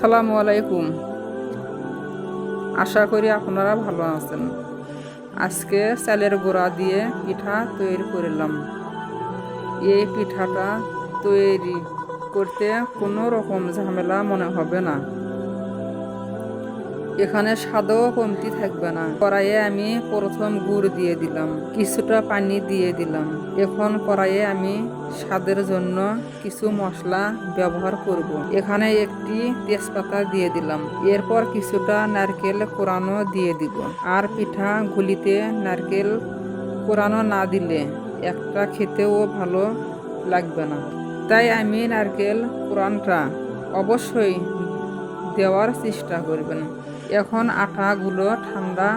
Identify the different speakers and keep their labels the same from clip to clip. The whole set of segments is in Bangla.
Speaker 1: সালামু আলাইকুম। আশা করি আপনারা ভালো আছেন। আজকে চালের গোড়া দিয়ে পিঠা তৈরি করলাম। এই পিঠাটা তৈরি করতে কোনো রকম ঝামেলা মনে হবে না। এখানে স্বাদও কমতি থাকবে না। কড়াইয়ে আমি প্রথম গুড় দিয়ে দিলাম, কিছুটা পানি দিয়ে দিলাম। এখন কড়াইয়ে আমি স্বাদের জন্য কিছু মশলা ব্যবহার করব। এখানে একটি তেজপাতা দিয়ে দিলাম, এরপর কিছুটা নারকেল কোরানো দিয়ে দিব। আর পিঠা গুলিতে নারকেল কোরানো না দিলে একটা খেতেও ভালো লাগবে না। তাই আমি নারকেল কোরআনটা অবশ্যই দেওয়ার চেষ্টা করবেন। এখন আটাগুলো ঠান্ডা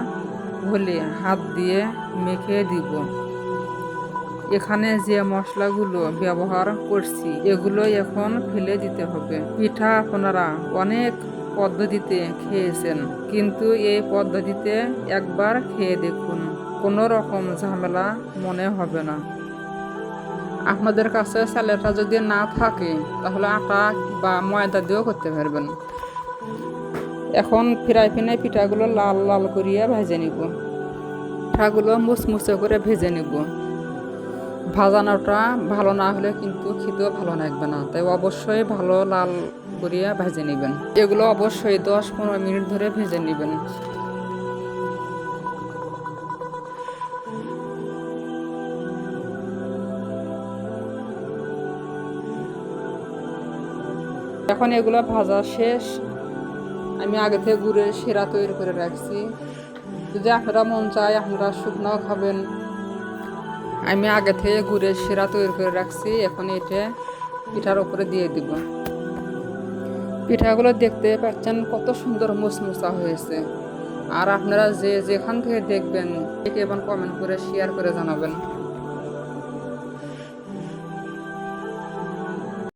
Speaker 1: হলে হাত দিয়ে মেখে দিব। এখানে যে মশলাগুলো ব্যবহার করছি এগুলো এখন ফেলে দিতে হবে। পিঠা আপনারা অনেক পদ্ধতিতে খেয়েছেন, কিন্তু এই পদ্ধতিতে একবার খেয়ে দেখুন। কোনো রকম ঝামেলা মনে হবে না। আপনাদের কাছে স্যালাডটা যদি না থাকে, তাহলে আটা বা ময়দা দিয়েও করতে পারবেন। এখন ফ্রাই প্যানে পিঠাগুলো লাল লাল করিয়া ভেজে নিব। পিঠাগুলো মুচমুচে করে ভেজে নিব। ভাজানোটা ভালো না হলে কিন্তু খেতেও ভালো লাগবে না, তাই অবশ্যই ভালো লাল করিয়া ভেজে নেবেন। এগুলো অবশ্যই দশ পনেরো মিনিট ধরে ভেজে নেবেন। এখন এগুলো ভাজা শেষ। আমি আগে থেকে গুড়ের শিরা তৈরি করে রাখছি। যদি আপনারা মন চায় আপনারা শুকনাও খাবেন। আমি আগে থেকে গুড়ের শিরা তৈরি করে রাখছি, এখন এটা পিঠার উপরে দিয়ে দিব। পিঠাগুলো দেখতে পাচ্ছেন কত সুন্দর মুসমুসা হয়েছে। আর আপনারা যে যেখান থেকে দেখবেন এবং কমেন্ট করে শেয়ার করে জানাবেন।